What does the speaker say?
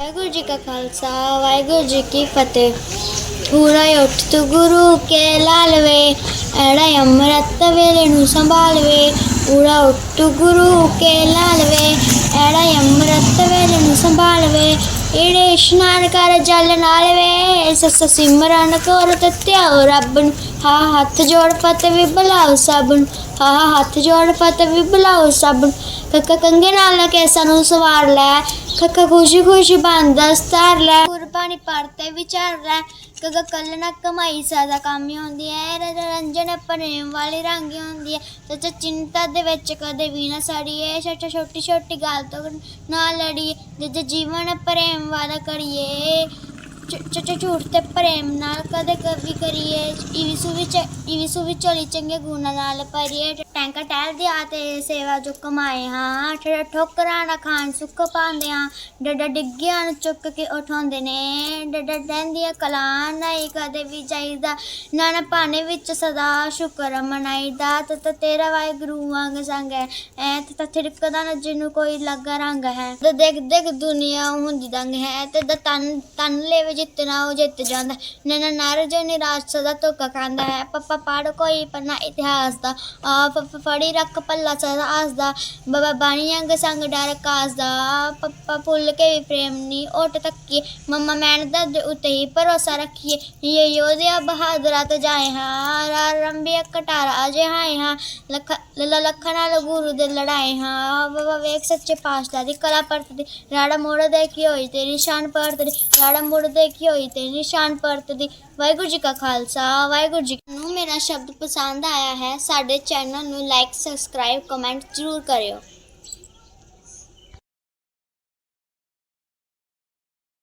ਵਾਹਿਗੁਰੂ ਜੀ ਕਾ ਖਾਲਸਾ, ਵਾਹਿਗੁਰੂ ਜੀ ਕੀ ਫਤਿਹ। ਪੂਰਾ ਉੱਠ ਤੂੰ ਗੁਰੂ ਕੇ ਲਾਲਵੇ, ਐੜਾ ਅੰਮ੍ਰਿਤ ਵੇਲੇ ਨੂੰ ਸੰਭਾਲਵੇ। ਪੂਰਾ ਉੱਠ ਤੂੰ ਗੁਰੂ ਕੇ ਲਾਲਵੇ, ਐੜਾ ਅੰਮ੍ਰਿਤ ਵੇਲੇ ਨੂੰ ਸੰਭਾਲਵੇ। ਏੜੇ ਇਸ਼ਨਾਨ ਕਰ ਜਲ ਨਾਲ ਵੇ। ਸਸ ਸਿਮਰਨ ਕਰ ਤੇ ਧਿਆਓ ਰੱਬ ਨੂੰ। ਹਾ ਹੱਥ ਜੋੜ ਪਤ ਵੀ ਬੁਲਾਓ ਸਭ ਨੂੰ। ਹਾ ਹੱਥ ਜੋੜ ਪਤ ਵੀ ਬੁਲਾਓ ਸਭ ਨੂੰ। ਕੱਕਾ ਕੰਗੇ ਨਾਲ ਕੈਸਾ ਨੂੰ ਸਵਾਰ ਲੈ। ਕੱਕਾ ਖੁਸ਼ੀ ਖੁਸ਼ੀ ਬੰਦਾ ਸਤਾਰ ਲੈ। ਪਾਣੀ ਪਰਤੇ ਵਿਚਾਰ ਲੈ ਕੱਕਾ ਕੱਲ ਨਾ ਕਮਾਈ ਸਾਦਾ ਕੰਮ ਹੀ ਹੁੰਦੀ ਹੈ ਰਜ ਰੰਜਨ ਪ੍ਰੇਮ ਵਾਲੀ ਰੰਗ ਹੀ ਹੁੰਦੀ ਹੈ, ਸੱਚ ਚਿੰਤਾ ਦੇ ਵਿੱਚ ਕਦੇ ਵੀ ਨਾ ਸੜੀਏ ਛੋਟੀ ਛੋਟੀ ਛੋਟੀ ਗੱਲ ਤੋਂ ਨਾ ਲੜੀਏ ਜੇ ਜੀਵਨ ਪ੍ਰੇਮ ਵਾਲਾ ਕਰੀਏ। ਝੂਠ ਤੇ ਪ੍ਰੇਮ ਨਾਲ ਕਦੇ ਕਵੀ ਕਰੀਏ। ਈਸੂ ਵਿੱਚ ਈਸੂ ਵਿੱਚ ਚੋਲੀ ਚੰਗੇ ਗੁਣਾਂ ਨਾਲ ਭਰੀਏ। ਟੈਂਕਰ ਟਹਿਲ ਦਿਆ ਤੇ ਸੇਵਾ ਜੋ ਕਮਾਏ ਹਾਂ। ਠ- ਠੋਕਰਾਂ ਨਾ ਖਾਣ ਸੁੱਖ ਪਾਉਂਦੇ ਹਾਂ। ਡੱਡਾ ਡਿੱਗਿਆਂ ਨੂੰ ਚੁੱਕ ਕੇ ਉਠਾਉਂਦੇ ਨੇ। ਡੱਡਾ ਡੈਂਦੀਆਂ ਕਲਾਂ ਨਹੀਂ ਕਦੇ ਵੀ ਚਾਹੀਦਾ ਨਾਨਾ ਪਾਣੇ ਵਿੱਚ ਸਦਾ ਸ਼ੁਕਰ ਮਨਾਈਦਾ। ਤੇ ਤੇ ਤੇਰਾ ਵਾਹਿਗੁਰੂ ਵਾਂਗ ਸੰਗ ਹੈ। ਐ ਤੇ ਤਾਂ ਨਾ ਜਿਹਨੂੰ ਕੋਈ ਲੱਗਾ ਰੰਗ ਹੈ। ਤੇ ਦੇਖ ਦੇਖ ਦੁਨੀਆ ਹੁੰਦੀ ਦੰਗ ਹੈ। ਤੇ ਦਾ ਤਨ ਤਨ ਲੈਵੇ ਜਿੱਤਣਾ, ਉਹ ਜਿੱਤ ਜਾਂਦਾ। ਨਨ ਨਰ ਜੋ ਨਿਰਾਸ਼ ਸਦਾ ਧੋਖਾ ਖਾਂਦਾ ਹੈ। ਪੱਪਾ ਪੜ ਕੋਈ ਪੰਨਾ ਇਤਿਹਾਸ ਦਾ। ਆ ਪੱਪਾ ਫੜੀ ਰੱਖ ਪੱਲਾ ਸਦਾ ਆਸ ਦਾ। ਬਾਬਾ ਬਾਣੀ ਅੰਗ ਸੰਗ ਡਰ ਕਾਸ ਦਾ। ਪੱਪਾ ਭੁੱਲ ਕੇ ਵੀ ਪ੍ਰੇਮ ਨਹੀਂ ਓਟ ਤੱਕੀ ਮੰਮਾ ਮਿਹਨਤ ਦੇ ਉੱਤੇ ਹੀ ਭਰੋਸਾ ਰੱਖੀਏ। ਇਹ ਯੋਧਿਆ ਬਹਾਦਰਾ ਤੋਂ ਜਾਏ ਹਾਂ। ਰਾ ਰੰਬੀ ਕਟਾਰਾ ਅਜੇ ਹਾਏ ਹਾਂ। ਲੱਖ ਲੱਖਾਂ ਨਾਲ ਗੁਰੂ ਦੇ ਲੜਾਏ ਹਾਂ। ਬਾਬਾ ਵੇਖ ਸੱਚੇ ਪਾਤਸ਼ਾਹ ਦੀ ਕਲਾ ਪਰਤਦੀ। ਰਾੜਾ ਮੋੜ ਦੇ ਕੀ ਹੋਈ ਤੇਰੀ ਸ਼ਾਨ ਪਰਤਦੀ। ਰਾੜਾ ਮੋੜ ਦੇ ਕੀ ਹੋਈ ਤੇ ਨਿਸ਼ਾਨ ਪਰਤ ਦੀ ਵਾਹਿਗੁਰੂ ਜੀ ਕਾ ਖਾਲਸਾ, ਵਾਹਿਗੁਰੂ ਜੀ ਨੂੰ ਮੇਰਾ ਸ਼ਬਦ ਪਸੰਦ ਆਇਆ ਹੈ, ਸਾਡੇ ਚੈਨਲ ਨੂੰ ਲਾਈਕ ਸਬਸਕ੍ਰਾਈਬ ਕਮੈਂਟ ਜ਼ਰੂਰ ਕਰਿਓ।